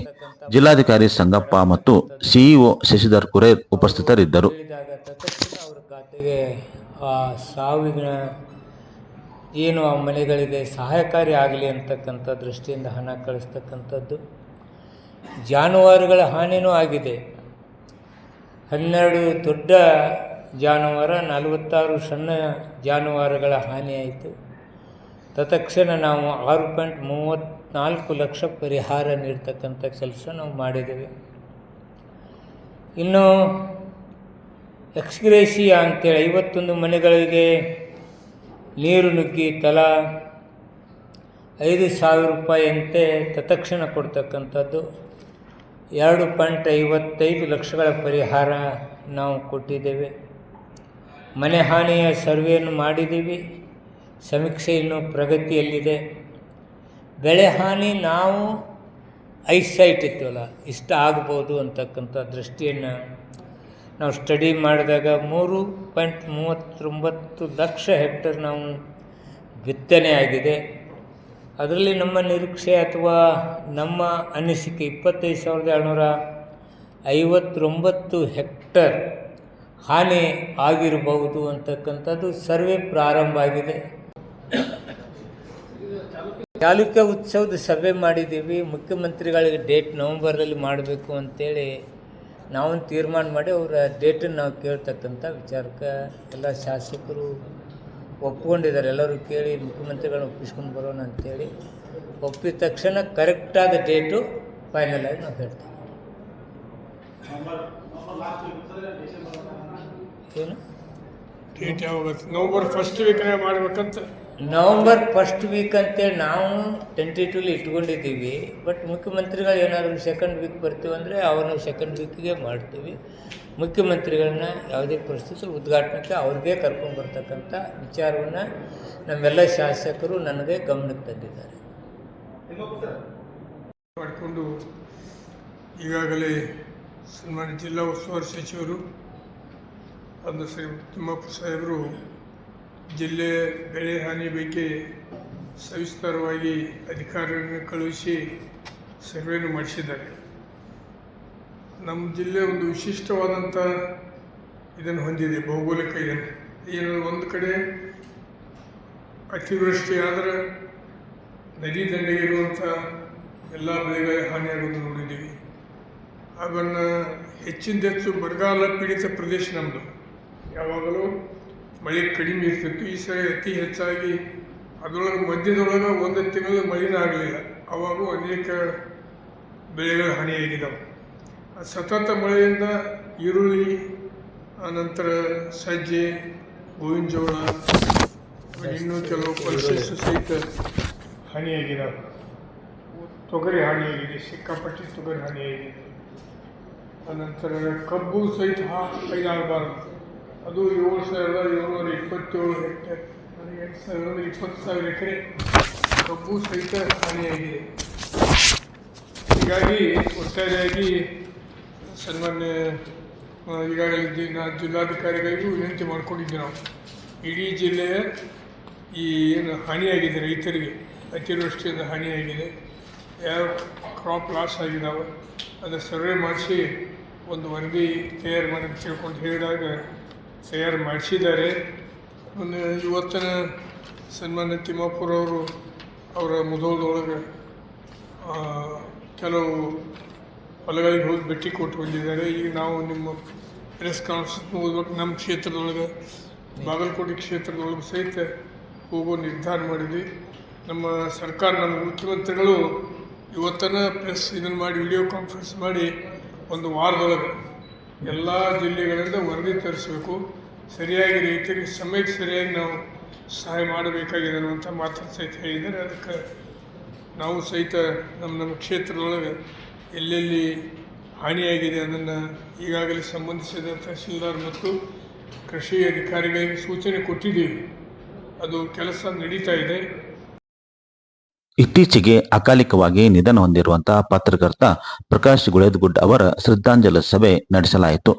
ಜಿಲ್ಲಾಧಿಕಾರಿ ಸಂಗಪ್ಪ ಮತ್ತು ಸಿಇಒ ಶಶಿಧರ್ ಕುರೇರ್ ಉಪಸ್ಥಿತರಿದ್ದರು. ಏನು ಆ ಮನೆಗಳಿಗೆ ಸಹಾಯಕಾರಿ ಆಗಲಿ ಅಂತಕ್ಕಂಥ ದೃಷ್ಟಿಯಿಂದ ಹಣ ಕಳಿಸ್ತಕ್ಕಂಥದ್ದು. ಜಾನುವಾರುಗಳ ಹಾನಿನೂ ಆಗಿದೆ. ಹನ್ನೆರಡು ದೊಡ್ಡ ಜಾನುವಾರು ನಲವತ್ತಾರು ಸಣ್ಣ ಜಾನುವಾರುಗಳ ಹಾನಿಯಾಯಿತು. ತತ್ಕ್ಷಣ ನಾವು ಆರು ಪಾಯಿಂಟ್ ಮೂವತ್ತ್ನಾಲ್ಕು ಲಕ್ಷ ಪರಿಹಾರ ನೀಡ್ತಕ್ಕಂಥ ಕೆಲಸ ನಾವು ಮಾಡಿದ್ದೇವೆ. ಇನ್ನು ಎಕ್ಸ್ಗ್ರೇಷಿಯಾ ಅಂತೇಳಿ ಐವತ್ತೊಂದು ಮನೆಗಳಿಗೆ ನೀರು ನುಗ್ಗಿ ತಲಾ ಐದು ಸಾವಿರ ರೂಪಾಯಿಯಂತೆ ತತ್ಕ್ಷಣ ಕೊಡ್ತಕ್ಕಂಥದ್ದು. ಎರಡು ಪಾಯಿಂಟ್ ಐವತ್ತೈದು ಲಕ್ಷಗಳ ಪರಿಹಾರ ನಾವು ಕೊಟ್ಟಿದ್ದೇವೆ. ಮನೆ ಹಾನಿಯ ಸರ್ವೆಯನ್ನು ಮಾಡಿದ್ದೀವಿ. ಸಮೀಕ್ಷೆ ಇನ್ನೂ ಪ್ರಗತಿಯಲ್ಲಿದೆ. ಬೆಳೆ ಹಾನಿ ನಾವು ಐಸೈಟ್ ಇತ್ತಲ್ಲ, ಇಷ್ಟ ಆಗ್ಬೋದು ಅಂತಕ್ಕಂಥ ದೃಷ್ಟಿಯನ್ನು ನಾವು ಸ್ಟಡಿ ಮಾಡಿದಾಗ ಮೂರು ಪಾಯಿಂಟ್ ಮೂವತ್ತೊಂಬತ್ತು ಲಕ್ಷ ಹೆಕ್ಟರ್ ನಾವು ಬಿತ್ತನೆ ಆಗಿದೆ. ಅದರಲ್ಲಿ ನಮ್ಮ ನಿರೀಕ್ಷೆ ಅಥವಾ ನಮ್ಮ ಅನಿಸಿಕೆ ಇಪ್ಪತ್ತೈದು ಸಾವಿರದ ಏಳ್ನೂರ ಐವತ್ತೊಂಬತ್ತು ಹೆಕ್ಟರ್ ಹಾನಿ ಆಗಿರಬಹುದು ಅಂತಕ್ಕಂಥದ್ದು ಸರ್ವೆ ಪ್ರಾರಂಭ ಆಗಿದೆ. ಚಾಲುಕ್ಯ ಉತ್ಸವದ ಸಭೆ ಮಾಡಿದ್ದೀವಿ. ಮುಖ್ಯಮಂತ್ರಿಗಳಿಗೆ ಡೇಟ್ ನವಂಬರಲ್ಲಿ ಮಾಡಬೇಕು ಅಂತೇಳಿ ನಾವೊಂದು ತೀರ್ಮಾನ ಮಾಡಿ ಅವರ ಡೇಟನ್ನು ನಾವು ಕೇಳ್ತಕ್ಕಂಥ ವಿಚಾರಕ್ಕೆ ಎಲ್ಲ ಶಾಸಕರು ಒಪ್ಕೊಂಡಿದ್ದಾರೆ. ಎಲ್ಲರೂ ಕೇಳಿ ಮುಖ್ಯಮಂತ್ರಿಗಳನ್ನ ಒಪ್ಪಿಸ್ಕೊಂಡು ಬರೋಣ ಅಂತೇಳಿ ಒಪ್ಪಿದ ತಕ್ಷಣ ಕರೆಕ್ಟಾದ ಡೇಟು ಫೈನಲ್ ಆಗಿ ನಾವು ಹೇಳ್ತೀವಿ. ಏನು? ಡೇಟ್ ಯಾವಾಗ ನವಂಬರ್ ಫಸ್ಟ್ ವೀಕ್ನಾಗ ಮಾಡ್ಬೇಕಂತ? ನವಂಬರ್ ಫಸ್ಟ್ ವೀಕ್ ಅಂತೇಳಿ ನಾವು ಟೆಂಟೇಟಿವ್ಲಿ ಇಟ್ಕೊಂಡಿದ್ದೀವಿ. ಬಟ್ ಮುಖ್ಯಮಂತ್ರಿಗಳು ಏನಾದರೂ ಸೆಕೆಂಡ್ ವೀಕ್ ಬರ್ತೀವಿ ಅಂದರೆ ಅವನು ಸೆಕೆಂಡ್ ವೀಕಿಗೆ ಮಾಡ್ತೀವಿ. ಮುಖ್ಯಮಂತ್ರಿಗಳನ್ನ ಯಾವುದೇ ಪರಿಸ್ಥಿತಿ ಉದ್ಘಾಟನೆಗೆ ಅವ್ರಿಗೆ ಕರ್ಕೊಂಡು ಬರ್ತಕ್ಕಂಥ ವಿಚಾರವನ್ನು ನಮ್ಮೆಲ್ಲ ಶಾಸಕರು ನನಗೆ ಗಮನಕ್ಕೆ ತಂದಿದ್ದಾರೆ. ಮಾಡಿಕೊಂಡು ಈಗಾಗಲೇ ಸನ್ಮಾನ್ಯ ಜಿಲ್ಲಾ ಉಸ್ತುವಾರಿ ಸಚಿವರು ಅಂದು ಶ್ರೀ ತಿಮ್ಮಪ್ಪ ಸಾಹೇಬರು ಜಿಲ್ಲೆಯ ಬೆಳೆ ಹಾನಿ ಬಗ್ಗೆ ಸವಿಸ್ತಾರವಾಗಿ ಅಧಿಕಾರಿಗಳನ್ನು ಕಳುಹಿಸಿ ಸರ್ವೆಯನ್ನು ಮಾಡಿಸಿದ್ದಾರೆ. ನಮ್ಮ ಜಿಲ್ಲೆ ಒಂದು ವಿಶಿಷ್ಟವಾದಂಥ ಇದನ್ನು ಹೊಂದಿದೆ, ಭೌಗೋಳಿಕ ಏನು ಒಂದು ಕಡೆ ಅತಿವೃಷ್ಟಿ ಆದರೆ ನದಿ ದಂಡೆಗೆ ಇರುವಂಥ ಎಲ್ಲ ಬೆಳೆಗಳಿಗೆ ಹಾನಿಯಾಗೋದು ನೋಡಿದ್ದೀವಿ. ಅದನ್ನು ಹೆಚ್ಚಿಂದ ಹೆಚ್ಚು ಬರಗಾಲ ಪೀಡಿತ ಪ್ರದೇಶ ನಮ್ಮದು ಯಾವಾಗಲೂ ಮಳೆ ಕಡಿಮೆ ಇರ್ತಿತ್ತು. ಈ ಸಲ ಅತಿ ಹೆಚ್ಚಾಗಿ ಅದರೊಳಗೆ ಮಧ್ಯದೊಳಗೆ ಒಂದು ತಿಂಗಳು ಮಳೆನೇ ಆಗಲಿಲ್ಲ. ಅವಾಗೂ ಅನೇಕ ಬೆಳೆಗಳು ಹಾನಿಯಾಗಿದ್ದಾವೆ. ಸತತ ಮಳೆಯಿಂದ ಈರುಳ್ಳಿ ಆನಂತರ ಸಜ್ಜೆ ಹೂವಿನ ಜೋಳ ಇನ್ನೂ ಕೆಲವು ಪರಿಶಿಷ್ಟ ಸಹಿತ ಹಾನಿಯಾಗಿದ್ದಾವೆ. ತೊಗರಿ ಹಾನಿಯಾಗಿದೆ, ಸಿಕ್ಕಾಪಟ್ಟೆ ತೊಗರಿ ಹಾನಿಯಾಗಿದೆ. ಆನಂತರ ಕಬ್ಬು ಸಹಿತ ಕೈಗಾಗಬಾರದು ಅದು ಏಳು ಸಾವಿರದ ಏಳ್ನೂರ ಇಪ್ಪತ್ತೇಳು ಹೆಕ್ಟೇರ್ ಎಂಟು ಸಾವಿರದ ಇಪ್ಪತ್ತು ಸಾವಿರ ಎಕರೆ ಕಬ್ಬು ಸಹಿತ ಹಾನಿಯಾಗಿದೆ. ಹೀಗಾಗಿ ಒಟ್ಟಾರೆಯಾಗಿ ಸನ್ಮಾನ್ಯ ಈಗಾಗಲೇ ಜಿ- ನಾ, ಜಿಲ್ಲಾಧಿಕಾರಿಗಳಿಗೂ ವಿನಂತಿ ಮಾಡಿಕೊಂಡಿದ್ದೆ ನಾವು. ಇಡೀ ಜಿಲ್ಲೆಯ ಈ ಏನು ಹಾನಿಯಾಗಿದೆ ರೈತರಿಗೆ, ಅತಿವೃಷ್ಟಿಯಿಂದ ಹಾನಿಯಾಗಿದೆ, ಯಾವ ಕ್ರಾಪ್ ಲಾಸ್ ಆಗಿದ್ದಾವೆ ಅದನ್ನು ಸರ್ವೆ ಮಾಡಿಸಿ ಒಂದು ವರದಿ ತಯಾರು ಮಾಡಿ ತಿಳ್ಕೊಂಡು ಹೇಳಿದಾಗ ತಯಾರು ಮಾಡಿಸಿದ್ದಾರೆ. ಒಂದು ಇವತ್ತಿನ ಸನ್ಮಾನ್ಯ ತಿಮ್ಮಾಪುರವರು ಅವರ ಮುದೋದೊಳಗೆ ಕೆಲವು ಹೊಲಗಳಿಗೆ ಹೋಗಿ ಭೇಟಿ ಕೊಟ್ಟು ಬಂದಿದ್ದಾರೆ. ಈಗ ನಾವು ನಿಮ್ಮ ಪ್ರೆಸ್ ಕಾನ್ಫರೆನ್ಸ್ ಓದ್ಬೇಕು. ನಮ್ಮ ಕ್ಷೇತ್ರದೊಳಗೆ, ಬಾಗಲಕೋಟೆ ಕ್ಷೇತ್ರದೊಳಗೆ ಸಹಿತ ಹೋಗೋ ನಿರ್ಧಾರ ಮಾಡಿದ್ವಿ. ನಮ್ಮ ಸರ್ಕಾರ, ನಮ್ಮ ಮುಖ್ಯಮಂತ್ರಿಗಳು ಇವತ್ತನ ಪ್ರೆಸ್ ಇದನ್ನು ಮಾಡಿ, ವಿಡಿಯೋ ಕಾನ್ಫರೆನ್ಸ್ ಮಾಡಿ ಒಂದು ವಾರದೊಳಗೆ ಎಲ್ಲ ಜಿಲ್ಲೆಗಳಿಂದ ವರದಿ ತರಿಸಬೇಕು. ಸರಿಯಾಗಿ ರೈತರಿಗೆ, ಸಮಯಕ್ಕೆ ಸರಿಯಾಗಿ ನಾವು ಸಹಾಯ ಮಾಡಬೇಕಾಗಿದೆ ಅನ್ನುವಂಥ ಮಾತನ್ನು ಸಹಿತ ಹೇಳಿದರೆ ಅದಕ್ಕೆ ನಾವು ಸಹಿತ ನಮ್ಮ ನಮ್ಮ ಕ್ಷೇತ್ರದೊಳಗೆ ಎಲ್ಲೆಲ್ಲಿ ಹಾನಿಯಾಗಿದೆ ಅದನ್ನು ಈಗಾಗಲೇ ಸಂಬಂಧಿಸಿದ ತಹಸೀಲ್ದಾರ್ ಮತ್ತು ಕೃಷಿ ಅಧಿಕಾರಿಗಳಿಗೆ ಸೂಚನೆ ಕೊಟ್ಟಿದ್ದೀವಿ. ಅದು ಕೆಲಸ ನಡೀತಾ ಇದೆ. ಇತ್ತೀಚೆಗೆ ಅಕಾಲಿಕವಾಗಿ ನಿಧನ ಹೊಂದಿರುವಂತಹ ಪತ್ರಕರ್ತ ಪ್ರಕಾಶ್ ಗುಳೇದಗುಡ್ ಅವರ ಶ್ರದ್ಧಾಂಜಲಿ ಸಭೆ ನಡೆಸಲಾಯಿತು.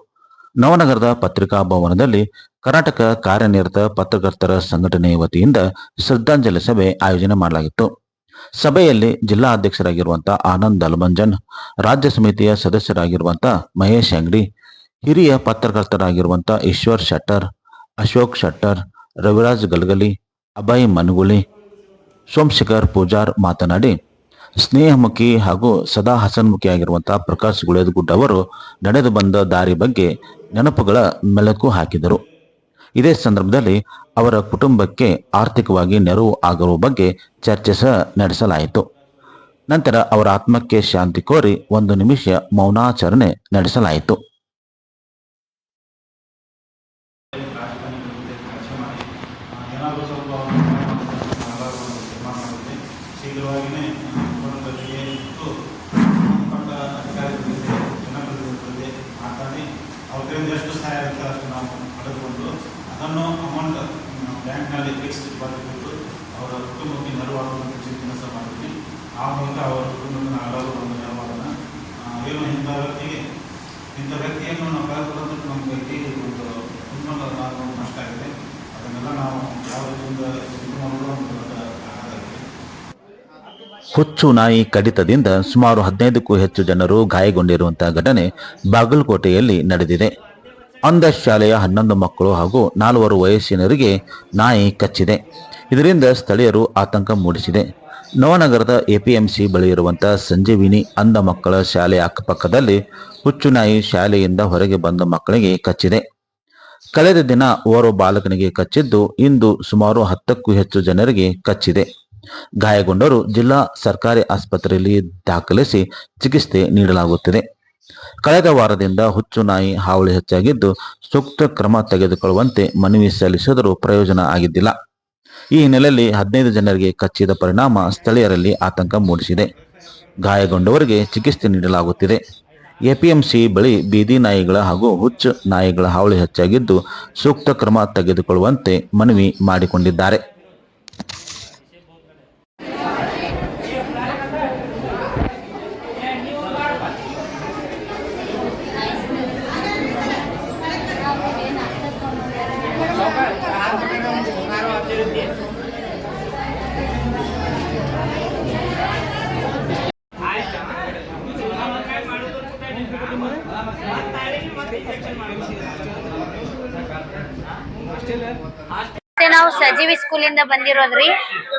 ನವನಗರದ ಪತ್ರಿಕಾ ಭವನದಲ್ಲಿ ಕರ್ನಾಟಕ ಕಾರ್ಯನಿರತ ಪತ್ರಕರ್ತರ ಸಂಘಟನೆ ವತಿಯಿಂದ ಶ್ರದ್ಧಾಂಜಲಿ ಸಭೆ ಆಯೋಜನೆ ಮಾಡಲಾಗಿತ್ತು. ಸಭೆಯಲ್ಲಿ ಜಿಲ್ಲಾ ಅಧ್ಯಕ್ಷರಾಗಿರುವಂತಹ ಆನಂದ್ ಅಲ್ಮಂಜನ್, ರಾಜ್ಯ ಸಮಿತಿಯ ಸದಸ್ಯರಾಗಿರುವಂತಹ ಮಹೇಶ್ ಅಂಗಡಿ, ಹಿರಿಯ ಪತ್ರಕರ್ತರಾಗಿರುವಂತಹ ಈಶ್ವರ್ ಶೆಟ್ಟರ್, ಅಶೋಕ್ ಶೆಟ್ಟರ್, ರವಿರಾಜ್ ಗಲ್ಗಲಿ, ಅಭಯ್ ಮನಗುಳಿ ಸೋಮಶೇಖರ್ ಪೂಜಾರ್ ಮಾತನಾಡಿ, ಸ್ನೇಹಮುಖಿ ಹಾಗೂ ಸದಾ ಹಸನ್ಮುಖಿಯಾಗಿರುವಂತಹ ಪ್ರಕಾಶ್ ಗುಳೇದಗುಡ್ ಅವರು ನಡೆದು ಬಂದ ದಾರಿ ಬಗ್ಗೆ ನೆನಪುಗಳ ಮೆಲುಕು ಹಾಕಿದರು. ಇದೇ ಸಂದರ್ಭದಲ್ಲಿ ಅವರ ಕುಟುಂಬಕ್ಕೆ ಆರ್ಥಿಕವಾಗಿ ನೆರವು ಆಗುವ ಬಗ್ಗೆ ಚರ್ಚೆ ಸಹ ನಡೆಸಲಾಯಿತು. ನಂತರ ಅವರ ಆತ್ಮಕ್ಕೆ ಶಾಂತಿ ಕೋರಿ ಒಂದು ನಿಮಿಷ ಮೌನಾಚರಣೆ ನಡೆಸಲಾಯಿತು ಏನಾದರೂ ಸ್ವಲ್ಪ ಮಾಡಿದೆ ಶೀಘ್ರವಾಗಿಯೇ ಕುಟುಂಬದಲ್ಲಿಯೇ ಮತ್ತು ಸಂಬಂಧಪಟ್ಟ ಅಧಿಕಾರಿಗಳ ಜೊತೆ ಜನಪ್ರತಿನಿಧಿಗಳ ಜೊತೆ ಮಾತಾಡಿ ಅವ್ರ ಎಷ್ಟು ಸಹಾಯ ಆಗುತ್ತೆ ಅಷ್ಟು ನಾವು ಪಡೆದುಕೊಂಡು ಅದನ್ನು ಅಮೌಂಟ್ ಬ್ಯಾಂಕ್ನಲ್ಲಿ ಡಿಪಾಸಿಟ್ ಇಟ್ಟು ಅವರ ಕುಟುಂಬಕ್ಕೆ ನೆರವಾಗುವಂಥ ಸಹ ಮಾಡಿದ್ವಿ. ಆ ಮೂಲಕ ಅವರ ಕುಟುಂಬಕ್ಕೆ ನಾವೆಲ್ಲರೂ ಒಂದು ನೆರವಾಗೋಣ ಏನು ಇಂಥ ವ್ಯಕ್ತಿಗೆ, ಇಂಥ ವ್ಯಕ್ತಿಯನ್ನು ನಾವು ಕಳೆದುಕೊಳ್ಳೋದಕ್ಕೆ ನಮ್ಮ ವ್ಯಕ್ತಿ ಒಂದು ನಾವು ನಷ್ಟ ಆಗಿದೆ. ಅದನ್ನೆಲ್ಲ ನಾವು ಯಾವ ರೀತಿಯಿಂದ ಇದು ಮಾಡೋದು ಒಂದು ಹುಚ್ಚು ನಾಯಿ ಕಡಿತದಿಂದ ಸುಮಾರು ಹದಿನೈದಕ್ಕೂ ಹೆಚ್ಚು ಜನರು ಗಾಯಗೊಂಡಿರುವಂತಹ ಘಟನೆ ಬಾಗಲಕೋಟೆಯಲ್ಲಿ ನಡೆದಿದೆ. ಅಂಧ ಶಾಲೆಯ ಹನ್ನೊಂದು ಮಕ್ಕಳು ಹಾಗೂ ನಾಲ್ವರು ವಯಸ್ಸಿನರಿಗೆ ನಾಯಿ ಕಚ್ಚಿದೆ. ಇದರಿಂದ ಸ್ಥಳೀಯರು ಆತಂಕ ಮೂಡಿಸಿದೆ. ನವನಗರದ ಎಪಿಎಂಸಿ ಬಳಿ ಇರುವಂತಹ ಸಂಜೀವಿನಿ ಅಂಧ ಮಕ್ಕಳ ಶಾಲೆಯ ಅಕ್ಕಪಕ್ಕದಲ್ಲಿ ಹುಚ್ಚು ನಾಯಿ ಶಾಲೆಯಿಂದ ಹೊರಗೆ ಬಂದ ಮಕ್ಕಳಿಗೆ ಕಚ್ಚಿದೆ. ಕಳೆದ ದಿನ ಓರ್ವ ಬಾಲಕನಿಗೆ ಕಚ್ಚಿದ್ದು ಇಂದು ಸುಮಾರು ಹತ್ತಕ್ಕೂ ಹೆಚ್ಚು ಜನರಿಗೆ ಕಚ್ಚಿದೆ. ಗಾಯಗೊಂಡವರು ಜಿಲ್ಲಾ ಸರ್ಕಾರಿ ಆಸ್ಪತ್ರೆಯಲ್ಲಿ ದಾಖಲಿಸಿ ಚಿಕಿತ್ಸೆ ನೀಡಲಾಗುತ್ತಿದೆ. ಕಳೆದ ವಾರದಿಂದ ಹುಚ್ಚು ನಾಯಿ ಹಾವಳಿ ಹೆಚ್ಚಾಗಿದ್ದು ಸೂಕ್ತ ಕ್ರಮ ತೆಗೆದುಕೊಳ್ಳುವಂತೆ ಮನವಿ ಸಲ್ಲಿಸಿದರೂ ಪ್ರಯೋಜನ ಆಗಿದ್ದಿಲ್ಲ. ಈ ಹಿನ್ನೆಲೆಯಲ್ಲಿ ಹದಿನೈದು ಜನರಿಗೆ ಕಚ್ಚಿದ ಪರಿಣಾಮ ಸ್ಥಳೀಯರಲ್ಲಿ ಆತಂಕ ಮೂಡಿಸಿದೆ. ಗಾಯಗೊಂಡವರಿಗೆ ಚಿಕಿತ್ಸೆ ನೀಡಲಾಗುತ್ತಿದೆ. ಎಪಿಎಂಸಿ ಬಳಿ ಬೀದಿ ನಾಯಿಗಳ ಹಾಗೂ ಹುಚ್ಚು ನಾಯಿಗಳ ಹಾವಳಿ ಹೆಚ್ಚಾಗಿದ್ದು ಸೂಕ್ತ ಕ್ರಮ ತೆಗೆದುಕೊಳ್ಳುವಂತೆ ಮನವಿ ಮಾಡಿಕೊಂಡಿದ್ದಾರೆ. ಮತ್ತೆ ಸ್ಕೂಲ್ ಇಂದ ಬಂದಿರೋದ್ರಿ.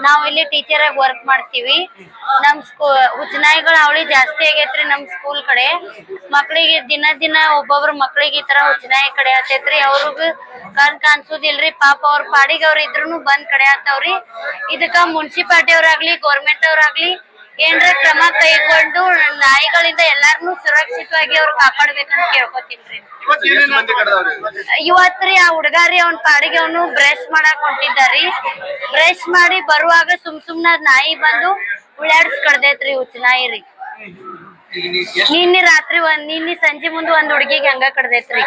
ನಾವು ಇಲ್ಲಿ ಟೀಚರ್ ಆಗಿ ವರ್ಕ್ ಮಾಡ್ತೀವಿ. ನಮ್ ಸ್ಕೂ ಹುಚ್ಚನಾಯಿಗಳ ಅವಳಿ ಜಾಸ್ತಿ ಆಗೈತ್ರಿ ನಮ್ ಸ್ಕೂಲ್ ಕಡೆ. ಮಕ್ಳಿಗೆ ದಿನ ದಿನ ಒಬ್ಬೊಬ್ರು ಮಕ್ಳಿಗೆ ಈ ತರ ಹುಚ್ಚನಾಯಿ ಕಡೆ ಆತೈತ್ರಿ. ಅವ್ರಿಗ ಕಣ್ ಕಾಣಿಸೋದಿಲ್ರಿ. ಪಾಪ ಅವ್ರ ಪಾಡಿಗೆ ಅವ್ರ ಇದ್ರೂನು ಬಂದ್ ಕಡೆ ಆತವ್ರಿ. ಇದಕ್ಕ ಮುನ್ಸಿಪಾಲ್ಟಿ ಅವ್ರಾಗ್ಲಿ ಗೌರ್ಮೆಂಟ್ ಅವ್ರಾಗ್ಲಿ ಏನ್ರ ಕ್ರಮ ಕೈಗೊಂಡು ನಾಯಿಗಳಿಂದ ಎಲ್ಲಾರ್ನು ಸುರಕ್ಷಿತವಾಗಿ ಅವ್ರು ಕಾಪಾಡ್ಬೇಕಂತ ಕೇಳ್ಕೊತೀನ್ರಿ ಇವತ್ರಿ ಆ ಹುಡ್ಗಾರಿ ಅವ್ನ ಪಾಡಿಗೆ ಅವನು ಬ್ರಷ್ ಮಾಡಕ್ ಹೊಂಟಿದ್ದಾರಿ ಬ್ರಷ್ ಮಾಡಿ ಬರುವಾಗ ಸುಮ್ ಸುಮ್ನ ನಾಯಿ ಬಂದು ಉಳ್ಳಾಡ್ಸ್ ಕಡ್ದೈತ್ರಿ ಹುಚ್ಚ ನಾಯಿ ರೀ. ನಿನ್ನೆ ರಾತ್ರಿ ಒಂದ್ ನಿನ್ನೆ ಸಂಜೆ ಮುಂದೆ ಒಂದ್ ಹುಡುಗಿಗೆ ಹಂಗ ಕಡ್ದೈತ್ರಿ.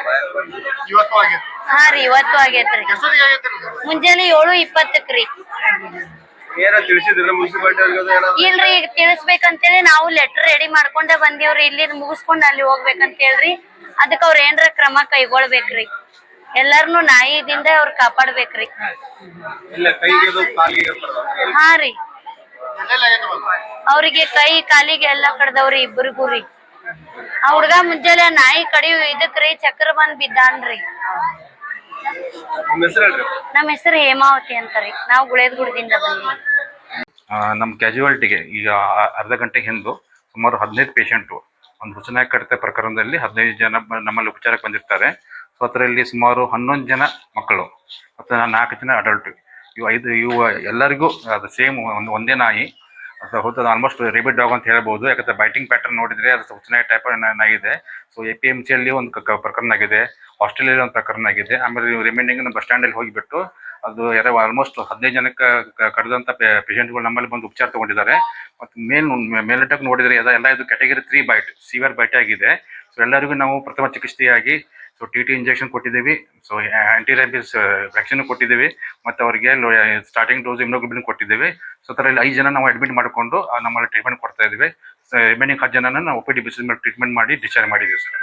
ಹಾ ರೀ ಇವತ್ತು ಆಗೇತ್ರಿ. ಮುಂಜಾನೆ ಏಳು ಇಪ್ಪತ್ತಕ್ರಿ ಇಲ್ರಿ ಈಗ ತಿಳಿಸ್ಬೇಕಂತೇಳಿ ನಾವು ಲೆಟರ್ ರೆಡಿ ಮಾಡ್ಕೊಂಡೆ ಬಂದೇವ್ರಿ. ಇಲ್ಲಿ ಮುಗಿಸ್ಕೊಂಡು ಅಲ್ಲಿ ಹೋಗ್ಬೇಕಂತ ಹೇಳ್ರಿ. ಅದಕ್ಕ ಅವ್ರ ಏನ್ರ ಕ್ರಮ ಕೈಗೊಳ್ಬೇಕ್ರಿ. ಎಲ್ಲಾರ್ನು ನಾಯಿದಿಂದ ಅವ್ರ ಕಾಪಾಡ್ಬೇಕ್ರಿ. ಹಾ ರೀ. ಅವ್ರಿಗೆ ಕೈ ಕಾಲಿಗೆ ಎಲ್ಲಾ ಕಡ್ದವ್ರಿ ಇಬ್ಬರಿಗೂ ರೀ. ಆ ಹುಡ್ಗ ಮುಂಜಾನೆ ನಾಯಿ ಕಡಿಯು ಇದಕ್ರಿ ಚಕ್ರ ಬಂದ್ ಬಿದ್ದಾನ್ರಿ. ನಮ್ಮ ಹೆಸರು ಹೇಮಾವತಿ ಅಂತಾರಿ ನಾವು ಗುಳೇದಗುಡದಿಂದ ಬಂದ್ವಿ. ನಮ್ಮ ಕ್ಯಾಜುವಾಲಿಟಿಗೆ ಈಗ ಅರ್ಧ ಗಂಟೆ ಹಿಂದೆ ಸುಮಾರು ಹದಿನೈದು ಪೇಷಂಟು ಒಂದು ಹುಚ್ಚನಾಯಿ ಕಡಿತ ಪ್ರಕರಣದಲ್ಲಿ ಹದಿನೈದು ಜನ ನಮ್ಮಲ್ಲಿ ಉಪಚಾರಕ್ಕೆ ಬಂದಿರ್ತಾರೆ. ಸೊ ಅದರಲ್ಲಿ ಸುಮಾರು ಹನ್ನೊಂದು ಜನ ಮಕ್ಕಳು ಮತ್ತು ನಾಲ್ಕು ಜನ ಅಡಲ್ಟ್ ಇವು ಐದು ಇವು ಎಲ್ಲರಿಗೂ ಅದು ಸೇಮ್ ಒಂದು ಒಂದೇ ನಾಯಿ. ಅದು ಹೌದು ಆಲ್ಮೋಸ್ಟ್ ರೇಬಿಡ್ ಡಾಗ್ ಅಂತ ಹೇಳ್ಬೋದು. ಯಾಕಂದ್ರೆ ಬೈಟಿಂಗ್ ಪ್ಯಾಟರ್ನ್ ನೋಡಿದ್ರೆ ಅದು ಸುಚನಾಯಕ ಟೈಪ್ ಆಗಿದೆ ಸೊ ಎ ಪಿ ಎಂ ಸಿಯಲ್ಲಿ ಒಂದು ಪ್ರಕರಣ ಆಗಿದೆ. ಆಸ್ಟ್ರೇಲಿಯಲ್ಲಿ ಒಂದು ಪ್ರಕರಣ ಆಗಿದೆ. ಆಮೇಲೆ ರಿಮೈನಿಂಗ್ ನಮ್ಮ ಬಸ್ ಸ್ಟ್ಯಾಂಡಲ್ಲಿ ಹೋಗಿಬಿಟ್ಟು ಅದು ಯಾರೋ ಆಲ್ಮೋಸ್ಟ್ ಹದಿನೈದು ಜನಕ್ಕೆ ಪೇಷಂಟ್ಗಳು ನಮ್ಮಲ್ಲಿ ಬಂದು ಉಪಚಾರ ತಗೊಂಡಿದ್ದಾರೆ. ಮತ್ತು ಮೇಲ್ ಮೇಲ್ನೋಟಕ್ಕೆ ನೋಡಿದರೆ ಎಲ್ಲ ಎಲ್ಲ ಇದು category three bite severe bite ಆಗಿದೆ. ಸೊ ಎಲ್ಲರಿಗೂ ನಾವು ಪ್ರಥಮ ಚಿಕಿತ್ಸೆಯಾಗಿ ಸೊ ಟಿ ಟಿ ಇಂಜೆಕ್ಷನ್ ಕೊಟ್ಟಿದ್ದೀವಿ. ಸೊ ಆ್ಯಂಟಿ ರೈಬಿಸ್ ವ್ಯಾಕ್ಸಿನ್ ಕೊಟ್ಟಿದ್ದೀವಿ. ಮತ್ತು ಅವರಿಗೆ ಸ್ಟಾರ್ಟಿಂಗ್ ಡೋಸ್ ಇಮ್ನೋಗ್ಲೋಬಿನ್ ಕೊಟ್ಟಿದ್ದೀವಿ. ಸೊ ಅದರಲ್ಲಿ ಐದು ಜನ ನಾವು ಅಡ್ಮಿಟ್ ಮಾಡಿಕೊಂಡು ನಮ್ಮಲ್ಲಿ ಟ್ರೀಟ್ಮೆಂಟ್ ಕೊಡ್ತಾ ಇದ್ದೀವಿ. ರಿಮೈನಿಂಗ್ ಹತ್ತು ಜನನ ನಾವು ಒ ಪಿ ಡಿ ಬಿಸಿಲ್ ಮೇಲೆ ಟ್ರೀಟ್ಮೆಂಟ್ ಮಾಡಿ ಡಿಸ್ಚಾರ್ಜ್ ಮಾಡಿದ್ದೀವಿ ಸರ್